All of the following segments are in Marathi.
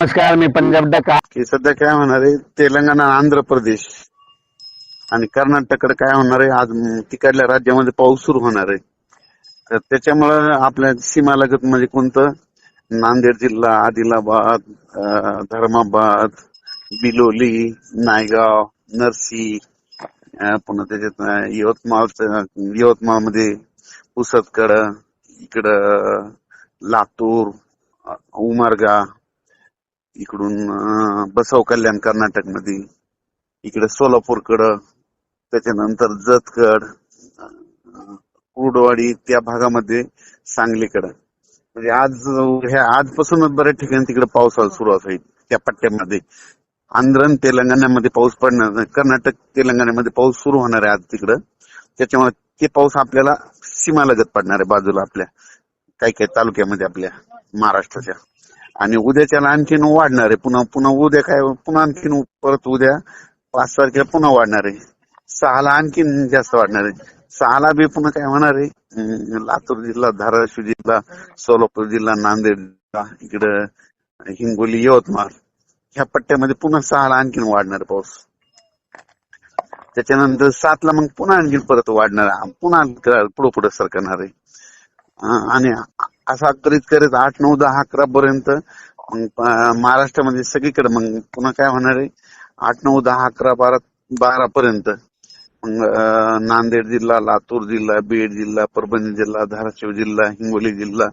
नमस्कार मी पंजाब डका. की सध्या काय होणार आहे? तेलंगणा आंध्र प्रदेश आणि कर्नाटककडे काय होणार आहे? आज तिकडल्या राज्यामध्ये पाऊस सुरू होणार आहे. तर त्याच्यामुळं आपल्या सीमालगत म्हणजे कोणतं? नांदेड जिल्हा आदिलाबाद धर्माबाद बिलोली नायगाव नरसी पुन्हा त्याच्यात यवतमाळ यवतमाळ यवतमाळमध्ये पुसदकड इकडं लातूर उमरगा इकडून बसव कल्याण कर्नाटकमध्ये इकडे सोलापूरकडं त्याच्यानंतर जतकड अं, कुर्डवाडी त्या भागामध्ये सांगलीकडं. म्हणजे आज ह्या आजपासूनच बऱ्याच ठिकाणी तिकडे पावसाळा सुरुवात होईल त्या पट्ट्यामध्ये. आंध्र आणि तेलंगणामध्ये पाऊस पडणार कर्नाटक तेलंगणामध्ये पाऊस सुरू होणार आहे आज तिकडं. त्याच्यामुळे ते पाऊस आपल्याला सीमालगत पडणार आहे बाजूला आपल्या काही काही तालुक्यामध्ये आपल्या महाराष्ट्राच्या. आणि उद्याच्याला आणखीन वाढणार आहे. पुन्हा पुन्हा उद्या काय पुन्हा आणखीन परत उद्या पाच तारखेला पुन्हा वाढणार आहे. सहाला आणखीन जास्त वाढणार आहे. सहाला बी पुन्हा काय होणार आहे? लातूर जिल्हा धाराशिव जिल्हा सोलापूर जिल्हा नांदेड जिल्हा इकडं हिंगोली यवतमाळ. ह्या पट्ट्यामध्ये पुन्हा सहाला आणखीन वाढणार पाऊस. त्याच्यानंतर सातला मग पुन्हा आणखीन परत वाढणार पुन्हा पुढे पुढे सरकणार आहे. आणि असा करीत करीत आठ नऊ दहा अकरा पर्यंत महाराष्ट्रामध्ये सगळीकडे मग पुन्हा काय होणार आहे? आठ नऊ दहा अकरा बारा बारा पर्यंत. मग नांदेड जिल्हा लातूर जिल्हा बीड जिल्हा परभणी जिल्हा धाराशिव जिल्हा हिंगोली जिल्हा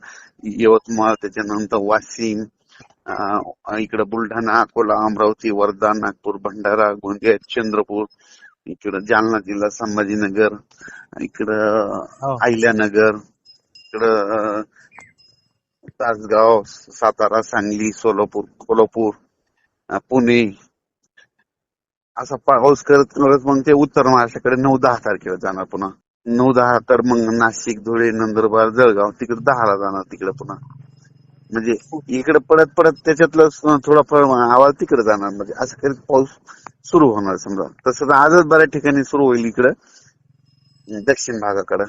यवतमाळ त्याच्यानंतर वाशिम इकडं बुलढाणा अकोला अमरावती वर्धा नागपूर भंडारा गोंदिया चंद्रपूर इकडं जालना जिल्हा संभाजीनगर इकडं अहिल्यानगर इकडं अं, तासगाव सातारा सांगली सोलापूर कोल्हापूर पुणे असा पाऊस करत करत मग ते उत्तर महाराष्ट्राकडे नऊ दहा तारखेला जाणार पुन्हा. नऊ दहा तर मग नाशिक धुळे नंदुरबार जळगाव तिकडे दहाला जाणार तिकडे पुन्हा. म्हणजे इकडे पडत पडत त्याच्यातलं थोडा थोडाफार आवाज तिकडे जाणार. म्हणजे असं करीत पाऊस सुरू होणार समजा. तसं आजच बऱ्याच ठिकाणी सुरू होईल इकडं. दक्षिण भागाकडं.